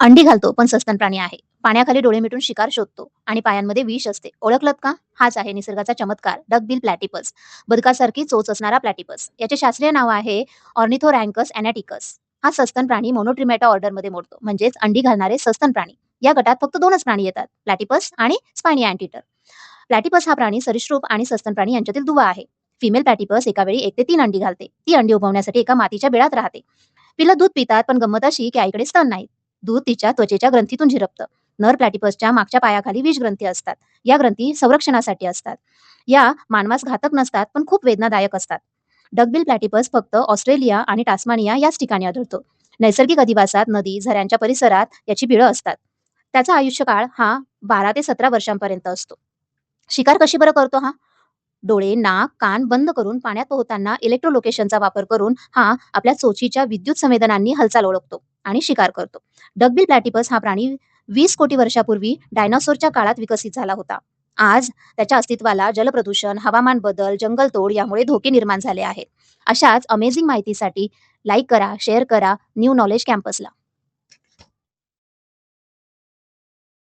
अंडी घालतो पण सस्तन प्राणी आहे. पाण्याखाली डोळे मिटून शिकार शोधतो आणि पायांमध्ये विष असते. ओळखलत का? हाच आहे निसर्गाचा चमत्कार. डगबिल प्लॅटिपस. बदकासारखी चोच असणारा प्लॅटिपस. याचे शास्त्रीय नाव आहे ऑर्निथोरँकस अॅनॅटिकस. हा सस्तन प्राणी मोनोट्रिमॅटा ऑर्डरमध्ये मोडतो. म्हणजेच अंडी घालणारे सस्तन प्राणी. या गटात फक्त दोनच प्राणी येतात प्लॅटिपस आणि स्पायनी अँटीटर. प्लॅटिपस हा प्राणी सरीसृप आणि सस्तन प्राणी यांच्यातील दुवा आहे. फिमेल प्लॅटिपस एका वेळी एक ते तीन अंडी घालते. ती अंडी उभवण्यासाठी एका मातीच्या बिळात राहते. पिलं दूध पितात पण गंमत अशी की आईकडे स्तन नाहीत. दूध तिच्या त्वचेच्या ग्रंथीतून झिरपतं. नर प्लॅटिपसच्या मागच्या पायाखाली विष ग्रंथी असतात. या ग्रंथी संरक्षणासाठी असतात. या मानवास घातक नसतात पण खूप वेदनादायक असतात. डगबिल प्लॅटिपस फक्त ऑस्ट्रेलिया आणि टास्मानिया याच ठिकाणी आढळतो. नैसर्गिक अधिवासात नदी झऱ्यांच्या परिसरात याची बिळं असतात. त्याचा आयुष्यकाळ हा बारा ते सतरा वर्षांपर्यंत असतो. शिकार कशी बरं करतो हा? डोळे नाक कान बंद करून पाण्यात पोहताना इलेक्ट्रोलोकेशनचा वापर करून हा आपल्या चोचीच्या विद्युत संवेदनांनी हालचाल ओळखतो. आणि शिकार करतो. डगबिल प्लॅटिपस हा प्राणी वीस कोटी वर्षापूर्वी डायनासोरच्या काळात विकसित झाला होता. आज त्याच्या अस्तित्वाला जलप्रदूषण हवामान बदल जंगलतोड यामुळे धोके निर्माण झाले आहेत. अशाच अमेझिंग माहितीसाठी लाईक करा शेअर करा न्यू नॉलेज कॅम्पसला